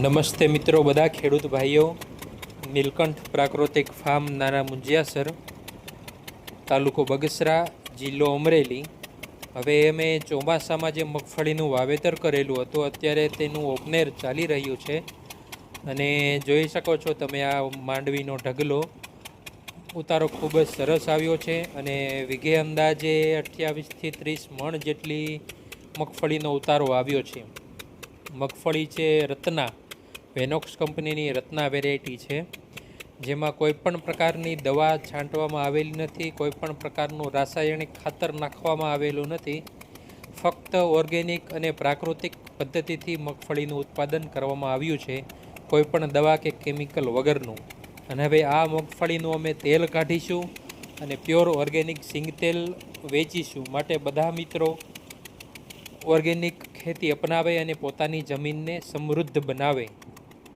નમસ્તે મિત્રો બધા ખેડૂત ભાઈઓ. નીલકંઠ પ્રાકૃતિક ફાર્મ નાના મુંજિયાસર તાલુકો બગસરા, જિલ્લો અમરેલી. હવે અમે ચોમાસામાં જે મગફળીનું વાવેતર કરેલું હતું, અત્યારે તેનું ઓપનેર ચાલી રહ્યું છે. અને જોઈ શકો છો તમે આ માંડવીનો ઢગલો. ઉતારો ખૂબ જ સરસ આવ્યો છે અને વિઘે અંદાજે અઠ્યાવીસથી ત્રીસ મણ જેટલી મગફળીનો ઉતારો આવ્યો છે. મગફળી છે રત્ના. વેનોક્સ કંપનીની રત્ના વેરાયટી છે, જેમાં કોઈપણ પ્રકારની દવા છાંટવામાં આવેલી નથી કોઈપણ પ્રકારનું રાસાયણિક ખાતર નાખવામાં આવેલું નથી. ફક્ત ઓર્ગેનિક અને પ્રાકૃતિક પદ્ધતિથી મગફળીનું ઉત્પાદન કરવામાં આવ્યું છે કોઈપણ દવા કે કેમિકલ વગરનું. અને હવે આ મગફળીનું અમે તેલ કાઢીશું અને પ્યોર ઓર્ગેનિક સિંગ તેલ વેચીશું. માટે બધા મિત્રો ઓર્ગેનિક ખેતી અપનાવે અને પોતાની જમીનને સમૃદ્ધ બનાવે.